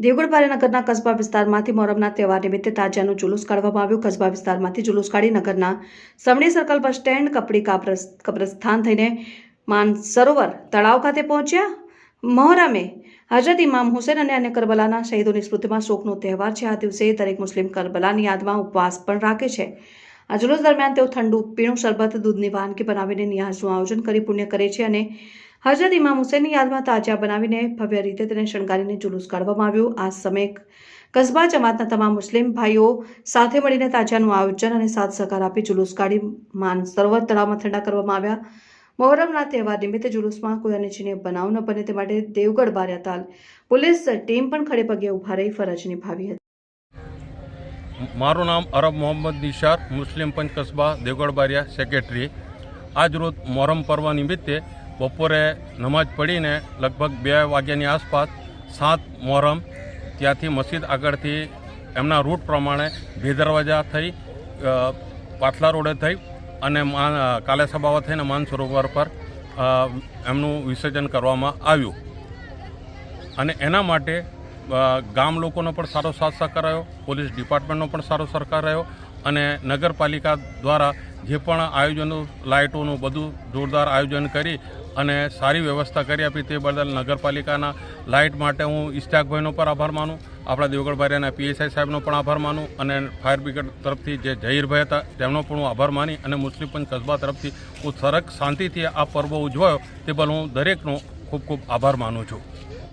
દેવગઢ પારેનગરના કસ્બા વિસ્તારમાંથી મોહરમના તહેવાર નિમિત્તે તાજિયાનું જુલુસ કાઢવામાં આવ્યું. કસ્બા વિસ્તારમાંથી જુલુસ કાઢી નગરના સમણી સર્કલ બસ સ્ટેન્ડ કપડી કબ્રસ્થાન થઈને માન સરોવર તળાવ ખાતે પહોંચ્યા. મોહરમે હજરત ઇમામ હુસેન અને અન્ય કરબલાના શહીદોની સ્મૃતિમાં શોકનો તહેવાર છે. આ દિવસે દરેક મુસ્લિમ કરબલાની યાદમાં ઉપવાસ પણ રાખે છે. આ જુલુસ દરમિયાન તેઓ ઠંડુ, પીણું, શરબત, દૂધની વાનગી બનાવીને નિયાઝનું આયોજન કરી પુણ્ય કરે છે અને હજરત ઇમામ હુસેનની યાદમાં તાજિયા બનાવીને ભવ્ય રીતે તેને શણગારીને જુલુસ કાઢવામાં આવ્યું. આ સમયે કસ્બા જમાતના તમામ મુસ્લિમ ભાઈઓ સાથે મળીને તાજિયાનું આયોજન અને સાથ સહકાર આપી જુલુસ કાઢી માન સરોવર તળાવમાં ઠંડા કરવામાં આવ્યા. મોહરમના તહેવાર નિમિત્તે જુલુસમાં કોઈ અનિચ્છનીય બનાવ ન બને તે માટે દેવગઢ બારિયાતાલ પોલીસ ટીમ પણ ખડે પગે ઊભા રહી ફરજ નિભાવી હતી. મારું નામ અરબ મોહમ્મદ નિશાર, મુસ્લિમ પંચ કસ્બા દેવગઢ બારિયા સેક્રેટરી. આજ રોજ મોહરમ પર્વ નિમિત્તે બપોરે નમાજ પડીને લગભગ બે વાગ્યાની આસપાસ સાત મોહરમ ત્યાંથી મસ્જિદ આગળથી એમના રૂટ પ્રમાણે બે દરવાજા થઈ પાથલા રોડે થઈ અને માન કાલે સભાવા થઈને માનસરોવર પર એમનું વિસર્જન કરવામાં આવ્યું. અને એના માટે ગામ લોકોનો પણ સારો સાથ સહકાર રહ્યો, પોલીસ ડિપાર્ટમેન્ટનો પણ સારો સરકાર રહ્યો અને નગરપાલિકા દ્વારા જે પણ આયોજનો, લાઇટોનું બધું જોરદાર આયોજન કરી અને સારી વ્યવસ્થા કરી આપી તે બદલ નગરપાલિકાના લાઇટ માટે હું ઇસ્ટાકભાઈનો પણ આભાર માનું, આપણા દેવગઢભાઈના પીએસઆઈ સાહેબનો પણ આભાર માનું અને ફાયર બ્રિગેડ તરફથી જે જહીરભાઈ હતા તેમનો પણ હું આભાર માની અને મુસ્લિમ પંચ કસ્બા તરફથી હું સરક શાંતિથી આ પર્વ ઉજવાયો તે બદલ હું દરેકનો ખૂબ ખૂબ આભાર માનું છું.